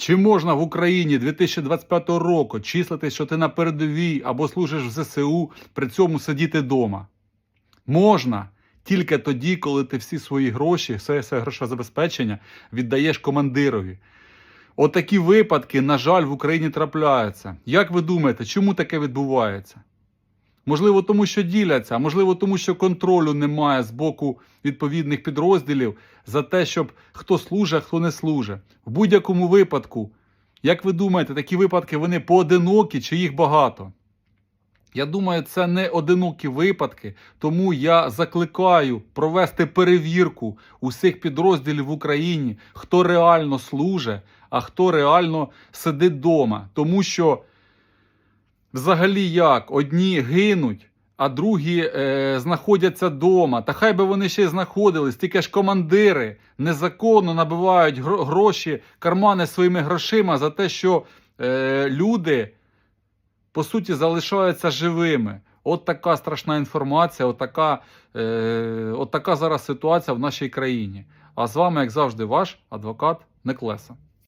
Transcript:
Чи можна в Україні 2025 року числити, що ти на передовій або служиш в ЗСУ, при цьому сидіти вдома? Можна тільки тоді, коли ти всі свої гроші, все своє грошове забезпечення віддаєш командирові. Отакі випадки, на жаль, в Україні трапляються. Як ви думаєте, чому таке відбувається? Можливо, тому що діляться, а можливо, тому що контролю немає з боку відповідних підрозділів за те, щоб хто служить, а хто не служить. В будь-якому випадку, як ви думаєте, такі випадки вони поодинокі чи їх багато? Я думаю, це не одинокі випадки, тому я закликаю провести перевірку усіх підрозділів в Україні, хто реально служить, а хто реально сидить вдома. Тому що взагалі як одні гинуть, а другі е, знаходяться вдома. Та хай би вони ще й знаходились, тільки ж командири незаконно набивають гро- гроші, кармани своїми грошима за те, що е, люди по суті залишаються живими. От така страшна інформація, от така, е, от така зараз ситуація в нашій країні. А з вами, як завжди, ваш адвокат Неклеса.